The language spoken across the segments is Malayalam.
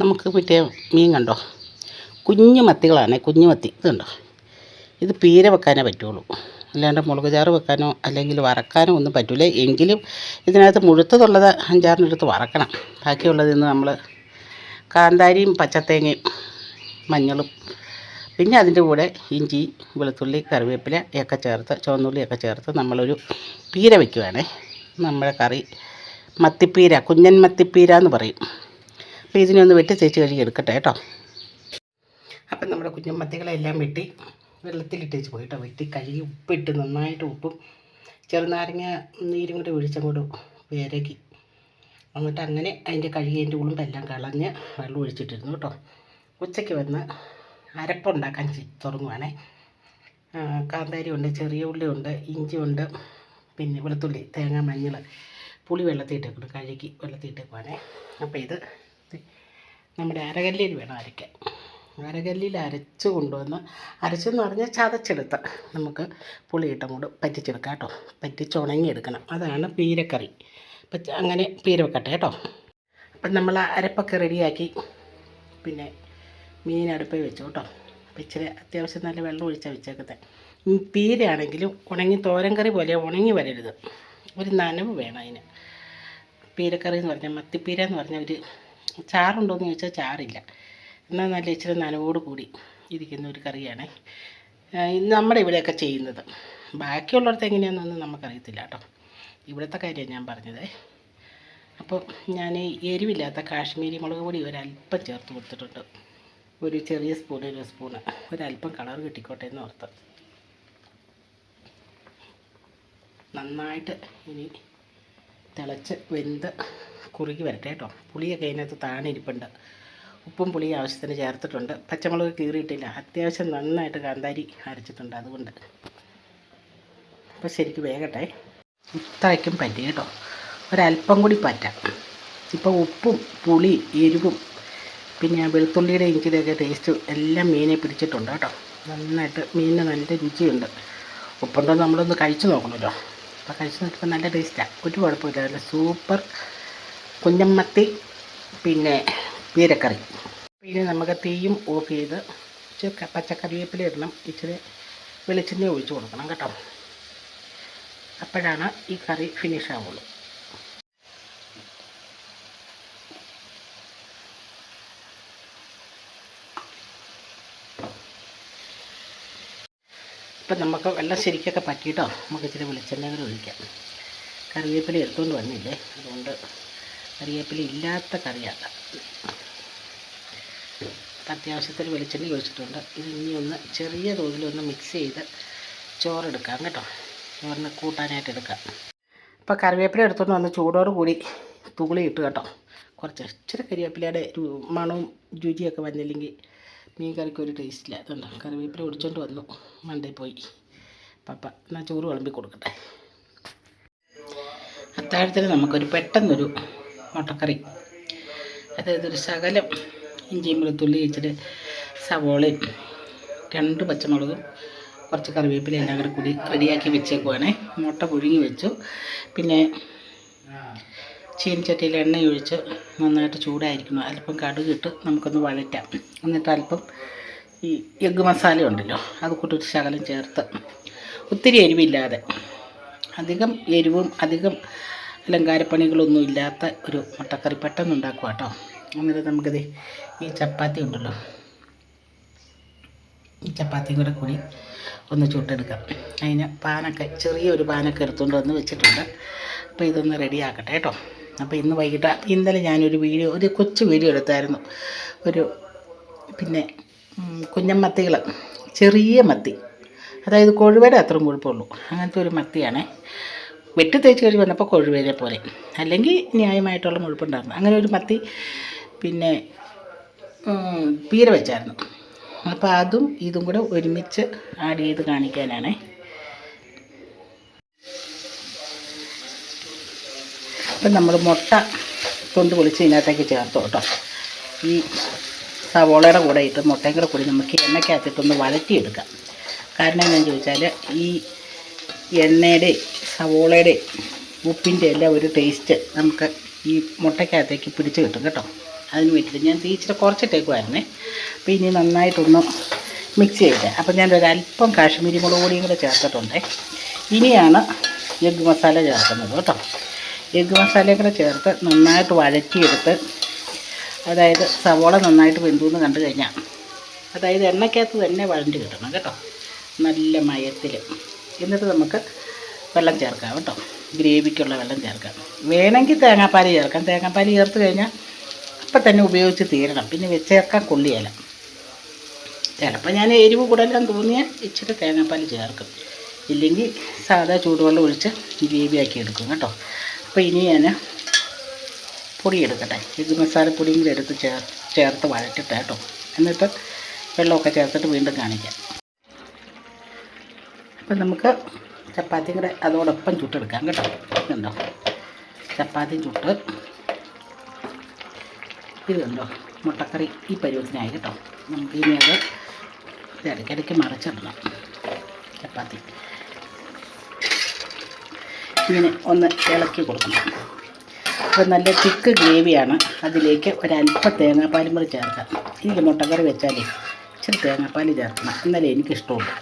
നമുക്ക് മറ്റേ മീൻ കണ്ടോ? കുഞ്ഞു മത്തികളാണ് കുഞ്ഞു മത്തി. ഇത് കണ്ടോ? ഇത് പീര വെക്കാനേ പറ്റുള്ളൂ. അല്ലാണ്ട് മുളക് ചാറ് വെക്കാനോ അല്ലെങ്കിൽ വറക്കാനോ ഒന്നും പറ്റില്ല എങ്കിലും ഇതിനകത്ത് മുഴുത്തതുള്ളത് അഞ്ചാറിനെടുത്ത് വറക്കണം. ബാക്കിയുള്ളതിൽ നിന്ന് നമ്മൾ കാന്താരിയും പച്ചത്തേങ്ങയും മഞ്ഞളും പിന്നെ അതിന്റെ കൂടെ ഇഞ്ചി വെളുത്തുള്ളി കറിവേപ്പില ഒക്കെ ചേർത്ത് ചുവന്നുള്ളിയൊക്കെ ചേർത്ത് നമ്മളൊരു പീര വയ്ക്കുവാണേ നമ്മുടെ കറി മത്തിപ്പീര കുഞ്ഞൻ മത്തിപ്പീര എന്ന് പറയും. അപ്പോൾ ഇതിനൊന്ന് വെട്ടി തേച്ച് കഴുകി എടുക്കട്ടെ കേട്ടോ. അപ്പം നമ്മുടെ കുഞ്ഞുമത്തികളെല്ലാം വെട്ടി വെള്ളത്തിലിട്ടേച്ച് പോയിട്ടോ. വെട്ടി കഴുകി ഉപ്പിട്ട് നന്നായിട്ട് ഉപ്പും ചെറുനാരങ്ങ നീരും കൂടി ഒഴിച്ചങ്ങോട്ട് വിരകി എന്നിട്ട് അങ്ങനെ അതിന്റെ കഴുകിയതിന്റെ ഉളുമ്പെല്ലാം കളഞ്ഞ് വെള്ളം ഒഴിച്ചിട്ടിരുന്നു കേട്ടോ. ഉച്ചയ്ക്ക് വന്ന് അരപ്പുണ്ടാക്കാൻ തുടങ്ങുവാണേ. കാന്താരി ഉണ്ട് ചെറിയ ഉള്ളി ഉണ്ട് ഇഞ്ചി ഉണ്ട് പിന്നെ വെളുത്തുള്ളി തേങ്ങ മഞ്ഞൾ പുളി വെള്ളത്തിയിട്ടേക്കണം കഴുകി വെള്ളത്തിയിട്ടേക്കുവാണേ അപ്പോൾ ഇത് നമ്മുടെ അരകല്ലിൽ വേണം അരയ്ക്കാൻ. അരകല്ലിൽ അരച്ച് കൊണ്ടുവന്ന് അരച്ചെന്ന് പറഞ്ഞാൽ ചതച്ചെടുത്ത് നമുക്ക് പുളിയിട്ട് അങ്ങോട്ട് പറ്റിച്ചെടുക്കാം കേട്ടോ. പറ്റിച്ച് ഉണങ്ങിയെടുക്കണം. അതാണ് പീരക്കറി. അപ്പം അങ്ങനെ പീര വെക്കട്ടെ കേട്ടോ. അപ്പം നമ്മൾ അരപ്പൊക്കെ റെഡിയാക്കി പിന്നെ മീൻ അടുപ്പിൽ വെച്ചു കേട്ടോ. അപ്പം ഇച്ചിരി അത്യാവശ്യം നല്ല വെള്ളം ഒഴിച്ചാൽ വെച്ചേക്കുന്നത് ഈ പീരയാണെങ്കിലും ഉണങ്ങി തോരൻ കറി പോലെ ഉണങ്ങി വരരുത്. ഒരു നനവ് വേണം അതിന്. പീരക്കറി എന്ന് പറഞ്ഞാൽ മത്തിപ്പീര എന്ന് പറഞ്ഞാൽ ഒരു ചാറുണ്ടോയെന്ന് ചോദിച്ചാൽ ചാറില്ല. എന്നാൽ നല്ല ഇച്ചിരി നനവോട് കൂടി ഇരിക്കുന്ന ഒരു കറിയാണ്. നമ്മുടെ ഇവിടെയൊക്കെ ചെയ്യുന്നത്. ബാക്കിയുള്ളിടത്ത് എങ്ങനെയാണെന്നൊന്നും നമുക്കറിയത്തില്ല കേട്ടോ. ഇവിടുത്തെ കാര്യമാണ് ഞാൻ പറഞ്ഞത്. അപ്പോൾ ഞാൻ എരിവില്ലാത്ത കാശ്മീരി മുളക് പൊടി ഒരല്പം ചേർത്ത് കൊടുത്തിട്ടുണ്ട്. ഒരു ചെറിയ സ്പൂൺ ഒരു സ്പൂണ്. ഒരല്പം കളർ കിട്ടിക്കോട്ടെ എന്ന് ഓർത്ത്. നന്നായിട്ട് ഇനി തിളച്ച് വെന്ത് കുറുകി വരട്ടെ കേട്ടോ. പുളിയൊക്കെ അതിനകത്ത് താണിരിപ്പുണ്ട്. ഉപ്പും പുളിയും ആവശ്യത്തിന് ചേർത്തിട്ടുണ്ട്. പച്ചമുളക് കീറിയിട്ടില്ല. അത്യാവശ്യം നന്നായിട്ട് കാന്താരി അരച്ചിട്ടുണ്ട് അതുകൊണ്ട്. അപ്പോൾ ശരിക്കും വേഗട്ടെ. ഇത്രയ്ക്കും പറ്റി കേട്ടോ. ഒരല്പം കൂടി പറ്റാം. ഇപ്പോൾ ഉപ്പും പുളി എരിവും പിന്നെ വെളുത്തുള്ളിയുടെ ഇഞ്ചിയുടെയൊക്കെ ടേസ്റ്റ് എല്ലാം മീനെ പിടിച്ചിട്ടുണ്ട് കേട്ടോ. നന്നായിട്ട് മീനിന് നല്ല രുചിയുണ്ട്. ഉപ്പുണ്ടോ നമ്മളൊന്ന് കഴിച്ചു നോക്കണമല്ലോ. അപ്പോൾ കഴിച്ച് നോക്കിയപ്പോൾ നല്ല ടേസ്റ്റാണ് ഒരു കുഴപ്പമില്ല. നല്ല സൂപ്പർ കുഞ്ഞമ്മത്തി പിന്നെ പീരക്കറി. പിന്നെ നമുക്ക് തീയും ഓഫ് ചെയ്ത് ഇച്ചിരി പച്ചക്കറിവേപ്പില ഇടണം. ഇച്ചിരി വെളിച്ചെണ്ണ ഒഴിച്ച് കൊടുക്കണം കേട്ടോ. അപ്പോഴാണ് ഈ കറി ഫിനിഷ് ആവുള്ളൂ. ഇപ്പം നമുക്ക് വെള്ളം ശരിക്കൊക്കെ പറ്റിയിട്ടോ? നമുക്ക് ഇച്ചിരി വെളിച്ചെണ്ണ കൂടെ ഒഴിക്കാം. കറിവേപ്പില എടുത്തുകൊണ്ട് വന്നില്ലേ? അതുകൊണ്ട് കറിവേപ്പില ഇല്ലാത്ത കറിയാണ് അത്യാവശ്യത്തിന് വെളിച്ചെണ്ണ ഒഴിച്ചിട്ടുണ്ട്. ഇത് ഇനി ഒന്ന് ചെറിയ തോതിലൊന്ന് മിക്സ് ചെയ്ത് ചോറെടുക്കാം കേട്ടോ. ചോറിന് കൂട്ടാനായിട്ട് എടുക്കാം. അപ്പോൾ കറിവേപ്പില എടുത്തുകൊണ്ട് വന്ന് ചൂടോട് കൂടി തുള്ളി ഇട്ട് കേട്ടോ. കുറച്ച് ഇച്ചിരി കരിവേപ്പിലയുടെ രു- മണവും രുചിയൊക്കെ വന്നില്ലെങ്കിൽ മീൻ കറിക്ക് ഒരു ടേസ്റ്റ് ഇല്ല. അതുകൊണ്ട് കറിവേപ്പില ഒടിച്ചോണ്ട് വന്നു. മണ്ടേ പോയി. പപ്പ എന്നാൽ ചോറ് വിളമ്പി കൊടുക്കട്ടെ. അത്താഴത്തിന് നമുക്കൊരു പെട്ടെന്നൊരു മുട്ടക്കറി. അതായത് ഒരു ശകലം ഇഞ്ചിയും വെളുത്തുള്ളി ഇച്ചിരി സവോളയും രണ്ട് പച്ചമുളകും കുറച്ച് കറിവേപ്പില എല്ലാം കൂടെ കൂടി റെഡിയാക്കി വെച്ചേക്കുവാണേ. മുട്ട പുഴുങ്ങി വെച്ചു. പിന്നെ ചീനിച്ചട്ടിയിൽ എണ്ണ ഒഴിച്ച് നന്നായിട്ട് ചൂടായിരിക്കണം അല്പം കടുക് ഇട്ട് നമുക്കൊന്ന് വഴറ്റാം. എന്നിട്ട് അല്പം ഈ എഗ്ഗ് മസാല ഉണ്ടല്ലോ അത് കൂട്ടൊരു ശകലം ചേർത്ത് ഒത്തിരി എരിവില്ലാതെ അധികം എരിവും അധികം അലങ്കാരപ്പണികളൊന്നും ഇല്ലാത്ത ഒരു മുട്ടക്കറി പെട്ടെന്ന് ഉണ്ടാക്കുക കേട്ടോ. എന്നിട്ട് നമുക്കിത് ഈ ചപ്പാത്തി ഉണ്ടല്ലോ ഈ ചപ്പാത്തിയും കൂടെ കൂടി ഒന്ന് ചുട്ടെടുക്കാം. അതിന് പാനൊക്കെ ചെറിയൊരു പാനൊക്കെ എടുത്തുകൊണ്ട് വന്ന് വെച്ചിട്ടുണ്ട്. അപ്പോൾ ഇതൊന്ന് റെഡിയാക്കട്ടെ കേട്ടോ. അപ്പോൾ ഇന്ന് വൈകിട്ട് ഇന്നലെ ഞാനൊരു വീഡിയോ ഒരു കൊച്ചു വീഡിയോ എടുത്തായിരുന്നു. ഒരു പിന്നെ കുഞ്ഞമ്മത്തികൾ ചെറിയ മത്തി. അതായത് കൊഴുവേടെ അത്രയും കുഴപ്പമുള്ളൂ അങ്ങനത്തെ ഒരു മത്തിയാണേ. വെട്ടി തേച്ച് കഴിഞ്ഞ് വന്നപ്പോൾ കൊഴുവേനെ പോലെ. അല്ലെങ്കിൽ ന്യായമായിട്ടുള്ള മുഴുപ്പുണ്ടായിരുന്നു. അങ്ങനെ ഒരു മത്തി പിന്നെ പീര വെച്ചായിരുന്നു. അപ്പോൾ അതും ഇതും കൂടെ ഒരുമിച്ച് ആഡ് ചെയ്ത് കാണിക്കാനാണേ. അപ്പം നമ്മൾ മുട്ട തൊണ്ട് പൊളിച്ച് ഇതിനകത്തേക്ക് ചേർത്തു കേട്ടോ. ഈ സവോളയുടെ കൂടെ ഇട്ട് മുട്ടയും കൂടെ കൂടി നമുക്ക് എണ്ണയ്ക്കകത്തിട്ടൊന്ന് വഴറ്റിയെടുക്കാം. കാരണം എന്താണെന്ന് ചോദിച്ചാൽ ഈ എണ്ണയുടെ സവോളയുടെ ഉപ്പിന്റെ എല്ലാം ഒരു ടേസ്റ്റ് നമുക്ക് ഈ മുട്ടയ്ക്കകത്തേക്ക് പിടിച്ച് കിട്ടും കേട്ടോ. അതിന് വേണ്ടിയിട്ട് ഞാൻ തീ ഇച്ചിരി കുറച്ചിട്ടേക്കുമായിരുന്നേ അപ്പോൾ ഇനി നന്നായിട്ടൊന്ന് മിക്സ് ചെയ്തേ അപ്പോൾ ഞാൻ ഒരു അല്പം കാശ്മീരി മുളക് പൊടിയും കൂടെ ചേർത്തിട്ടുണ്ട്. ഇനിയാണ് എഗ്ഗ് മസാല ചേർക്കുന്നത് കേട്ടോ. എഗ്ഗ് കൂടെ ചേർത്ത് നന്നായിട്ട് വഴറ്റിയെടുത്ത് അതായത് സവോള നന്നായിട്ട് വെന്തു എന്ന് കണ്ടു കഴിഞ്ഞാൽ അതായത് എണ്ണയ്ക്കകത്ത് തന്നെ വഴണ്ടി കിട്ടണം കേട്ടോ. നല്ല മയത്തിൽ എന്നിട്ട് നമുക്ക് വെള്ളം ചേർക്കാം കേട്ടോ. ഗ്രേവിക്കുള്ള വെള്ളം ചേർക്കാം. വേണമെങ്കിൽ തേങ്ങാപ്പാൽ ചേർക്കാം. തേങ്ങാപ്പാൽ ചേർത്ത് കഴിഞ്ഞാൽ അപ്പം തന്നെ ഉപയോഗിച്ച് തീരണം. പിന്നെ വെച്ചേർക്കാം കൊള്ളിയല. ചിലപ്പോൾ ഞാൻ എരിവ് കൂടുതലും തോന്നിയാൽ ഇച്ചിരി തേങ്ങാപ്പാൽ ചേർക്കും. ഇല്ലെങ്കിൽ സാധാ ചൂടുവെള്ളം ഒഴിച്ച് ഗ്രേവി ആക്കി എടുക്കും കേട്ടോ. അപ്പോൾ ഇനി ഞാൻ പൊടി എടുക്കട്ടെ. ഇത് മസാലപ്പൊടിയും കൂടി എടുത്ത് ചേർ ചേർത്ത് വഴറ്റിട്ട് കേട്ടോ. എന്നിട്ട് വെള്ളമൊക്കെ ചേർത്തിട്ട് വീണ്ടും കാണിക്കാം. അപ്പം നമുക്ക് ചപ്പാത്തിയും കൂടെ അതോടൊപ്പം ചുട്ടെടുക്കാം കേട്ടോ. ഇതുണ്ടോ? ചപ്പാത്തി ചുട്ട് ഇത് കണ്ടോ മുട്ടക്കറി ഈ പരുവത്തിനായി കേട്ടോ. നമുക്ക് ഇനി അത് ഇടയ്ക്കിടയ്ക്ക് മറിച്ചിടണം ചപ്പാത്തി. ഇങ്ങനെ ഒന്ന് ഇളക്കി കൊടുക്കണം. അപ്പോൾ നല്ല തിക്ക് ഗ്രേവിയാണ് അതിലേക്ക് ഒരല്പം തേങ്ങാപ്പാലും കൂടി ചേർക്കാം. എനിക്ക് മുട്ടക്കറി വെച്ചാലേ ഇച്ചിരി തേങ്ങാപ്പാൽ ചേർക്കണം. എന്നാലേ എനിക്കിഷ്ടമുള്ളൂ.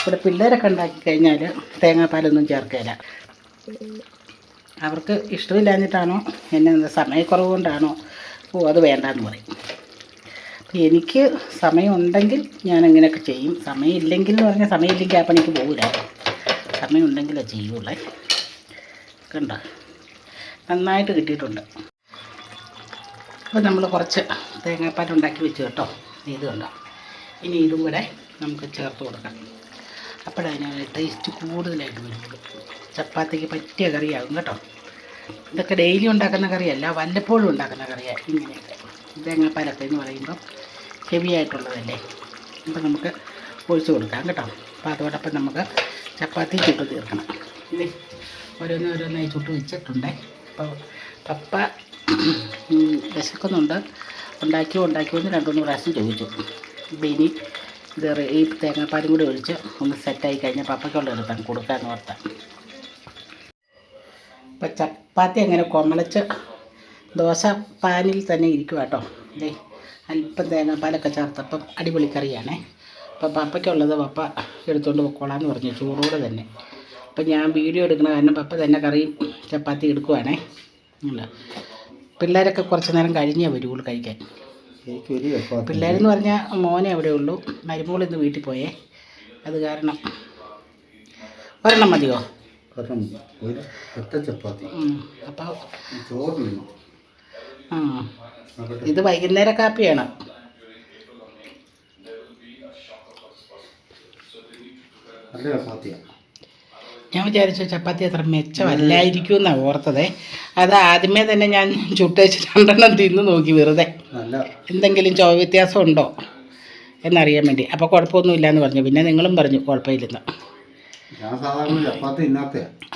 ഇവിടെ പിള്ളേരൊക്കെ ഉണ്ടാക്കി കഴിഞ്ഞാൽ തേങ്ങാപ്പാലൊന്നും ചേർക്കില്ല അവർക്ക് ഇഷ്ടമില്ലാഞ്ഞിട്ടാണോ? എന്നെ സമയക്കുറവ് കൊണ്ടാണോ ഓ അത് വേണ്ടാന്ന് പറയും. അപ്പോൾ എനിക്ക് സമയമുണ്ടെങ്കിൽ ഞാൻ അങ്ങനെയൊക്കെ ചെയ്യും. സമയമില്ലെങ്കിൽ എന്ന് പറഞ്ഞാൽ സമയമില്ലെങ്കിൽ ആ പണിക്ക് പോകില്ല സമയമുണ്ടെങ്കിലേ ചെയ്യുള്ളേ. കണ്ടോ? നന്നായിട്ട് കിട്ടിയിട്ടുണ്ട്. അപ്പോൾ നമ്മൾ കുറച്ച് തേങ്ങാപ്പാൽ ഉണ്ടാക്കി വെച്ച് കേട്ടോ. ഇത് കണ്ടോ? ഇനി ഇതും കൂടെ നമുക്ക് ചേർത്ത് കൊടുക്കാം. അപ്പോഴതിന് ടേസ്റ്റ് കൂടുതലായിട്ട് വരുള്ളൂ ചപ്പാത്തിക്ക് പറ്റിയ കറിയാകും കേട്ടോ. ഇതൊക്കെ ഡെയിലി ഉണ്ടാക്കുന്ന കറിയല്ല വല്ലപ്പോഴും ഉണ്ടാക്കുന്ന കറിയാണ് ഇങ്ങനെയൊക്കെ. തേങ്ങാപ്പാലൊക്കെ എന്ന് പറയുമ്പോൾ ഹെവി ആയിട്ടുള്ളതല്ലേ? അപ്പോൾ നമുക്ക് ഒഴിച്ച് കൊടുക്കാം കേട്ടോ. അപ്പോൾ അതോടൊപ്പം നമുക്ക് ചപ്പാത്തി ചുട്ട് തീർക്കണം. ഇത് ഓരോന്ന് ഓരോന്നായി ചുട്ട് വെച്ചിട്ടുണ്ട്. അപ്പോൾ പപ്പ വിശക്കുന്നുണ്ട്. ഉണ്ടാക്കി ഉണ്ടാക്കിയോ രണ്ടുമൂന്ന് രണ്ടു മൂന്ന് പ്രാവശ്യം ചോദിച്ചു. അപ്പോൾ ഇനി ഇത് ഈ തേങ്ങാപ്പാലും കൂടി ഒഴിച്ച് ഒന്ന് സെറ്റായി കഴിഞ്ഞാൽ പപ്പയ്ക്കുള്ള എടുത്താൽ കൊടുക്കാമെന്ന് ഓർത്താം. ഇപ്പം ചപ്പാത്തി അങ്ങനെ കൊമളച്ച് ദോശ പാനിൽ തന്നെ ഇരിക്കും കേട്ടോ അല്ലേ അല്പം തേങ്ങാപ്പാലൊക്കെ ചേർത്തപ്പം അടിപൊളി കറിയാണേ. അപ്പം പപ്പയ്ക്കുള്ളത് പപ്പ എടുത്തുകൊണ്ട് പൊക്കോളാന്ന് പറഞ്ഞു ചൂടോടെ തന്നെ. അപ്പം ഞാൻ വീഡിയോ എടുക്കണ കാരണം പപ്പ തന്നെ കറിയും ചപ്പാത്തി എടുക്കുവാണേ. അല്ല പിള്ളേരൊക്കെ കുറച്ച് നേരം കഴിഞ്ഞേ വരുള്ളൂ കഴിക്കാൻ. പിള്ളേരെന്ന് പറഞ്ഞാൽ മോനെ അവിടെ ഉള്ളൂ മരുമോൾ ഇന്ന് വീട്ടിൽ പോയേ. അത് കാരണം ഒരെണ്ണം മതിയോ? ചപ്പാത്തി. അപ്പോൾ ആ ഇത് വൈകുന്നേര കാപ്പിയാണ് ചപ്പാത്തിയാണ് ഞാൻ വിചാരിച്ചു ചപ്പാത്തി അത്ര മെച്ചമല്ലായിരിക്കും എന്നാണ് ഓർത്തത്. അത് ആദ്യമേ തന്നെ ഞാൻ ചുട്ടേച്ച് രണ്ടെണ്ണം തിന്ന് നോക്കി വെറുതെ. എന്തെങ്കിലും ചോ വ്യത്യാസം ഉണ്ടോ എന്നറിയാൻ വേണ്ടി. അപ്പോൾ കുഴപ്പമൊന്നുമില്ല എന്ന് പറഞ്ഞു. പിന്നെ നിങ്ങളും പറഞ്ഞു കുഴപ്പമില്ലെന്ന്.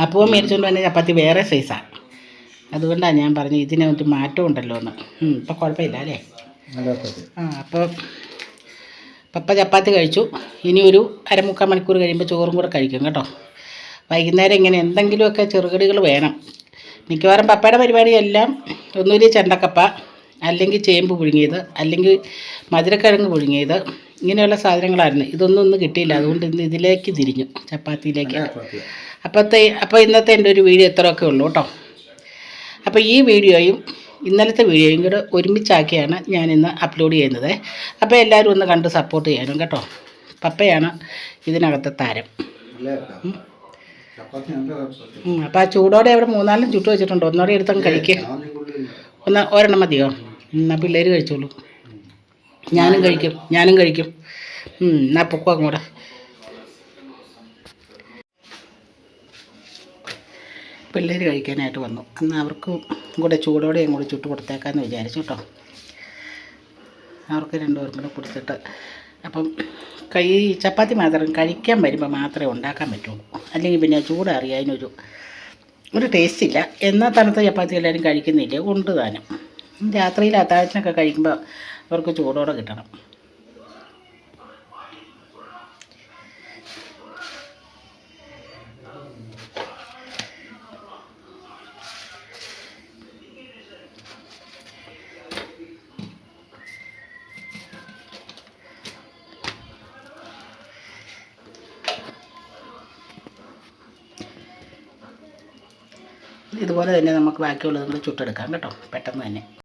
അപ്പോൾ മേടിച്ചുകൊണ്ട് വന്ന ചപ്പാത്തി വേറെ സൈസാണ് അതുകൊണ്ടാണ് ഞാൻ പറഞ്ഞു ഇതിനെ ഒരു മാറ്റം ഉണ്ടല്ലോ എന്ന് ഇപ്പം കുഴപ്പമില്ല അല്ലേ? ആ അപ്പോൾ പപ്പ ചപ്പാത്തി കഴിച്ചു. ഇനി ഒരു അരമുക്കാൽ മണിക്കൂർ കഴിയുമ്പോൾ ചോറും കൂടെ കഴിക്കും കേട്ടോ. വൈകുന്നേരം ഇങ്ങനെ എന്തെങ്കിലുമൊക്കെ ചെറുകടികൾ വേണം. മിക്കവാറും പപ്പയുടെ പരിപാടിയെല്ലാം ഒന്നുമില്ല ചെണ്ടക്കപ്പ അല്ലെങ്കിൽ ചേമ്പ് പുഴുങ്ങിയത് അല്ലെങ്കിൽ മധുരക്കിഴങ്ങ് പുഴുങ്ങിയത് ഇങ്ങനെയുള്ള സാധനങ്ങളായിരുന്നു. ഇതൊന്നും ഒന്നും കിട്ടിയില്ല. അതുകൊണ്ട് ഇന്ന് ഇതിലേക്ക് തിരിഞ്ഞു. ചപ്പാത്തിയിലേക്ക്. അപ്പോഴത്തെ അപ്പോൾ ഇന്നത്തെ എന്റെ ഒരു വീഡിയോ ഇത്രയൊക്കെ ഉള്ളൂ കേട്ടോ. അപ്പോൾ ഈ വീഡിയോയും ഇന്നലത്തെ വീഡിയോയും കൂടെ ഒരുമിച്ചാക്കിയാണ് ഞാൻ ഇന്ന് അപ്ലോഡ് ചെയ്യുന്നത്. അപ്പോൾ എല്ലാവരും ഒന്ന് കണ്ട് സപ്പോർട്ട് ചെയ്യണം കേട്ടോ. പപ്പയാണ് ഇതിനകത്തെ താരം. അപ്പോൾ ആ ചൂടോടെ അവിടെ മൂന്നാലും ചുട്ട് വെച്ചിട്ടുണ്ട്. ഒന്നോടെ എടുത്തങ്ങ് കഴിക്കുക ഒന്ന് ഒരെണ്ണം മതിയോ? എന്നാൽ പിള്ളേർ കഴിച്ചോളൂ. ഞാനും കഴിക്കും. ഞാനും കഴിക്കും. എന്നാൽ എന്നാ പൊക്കോ അങ്ങോട്ട്. പിള്ളേർ കഴിക്കാനായിട്ട് വന്നു. എന്നാൽ അവർക്ക് കൂടെ ചൂടോടെ കൂടി ചുട്ട് കൊടുത്തേക്കാന്ന് വിചാരിച്ചു കേട്ടോ അവർക്ക് രണ്ടുപേർക്കും കൂടെ കൊടുത്തിട്ട് അപ്പം കൈ ചപ്പാത്തി മാത്രം കഴിക്കാൻ വരുമ്പോൾ മാത്രമേ ഉണ്ടാക്കാൻ പറ്റുള്ളൂ അല്ലെങ്കിൽ പിന്നെ ചൂട് അറിയാൻ അതിനൊരു ഒരു ടേസ്റ്റ് ഇല്ല. എന്നാൽ തണുത്ത ചപ്പാത്തി എല്ലാവരും കഴിക്കുന്നില്ല? കൊണ്ട് താനും രാത്രിയിൽ അത്താഴത്തിനൊക്കെ കഴിക്കുമ്പോൾ അവർക്ക് ചൂടോടെ കിട്ടണം. ഇതുപോലെ തന്നെ നമുക്ക് ബാക്കിയുള്ളത് കൂടെ ചുട്ടെടുക്കാം കേട്ടോ. പെട്ടെന്ന് തന്നെ.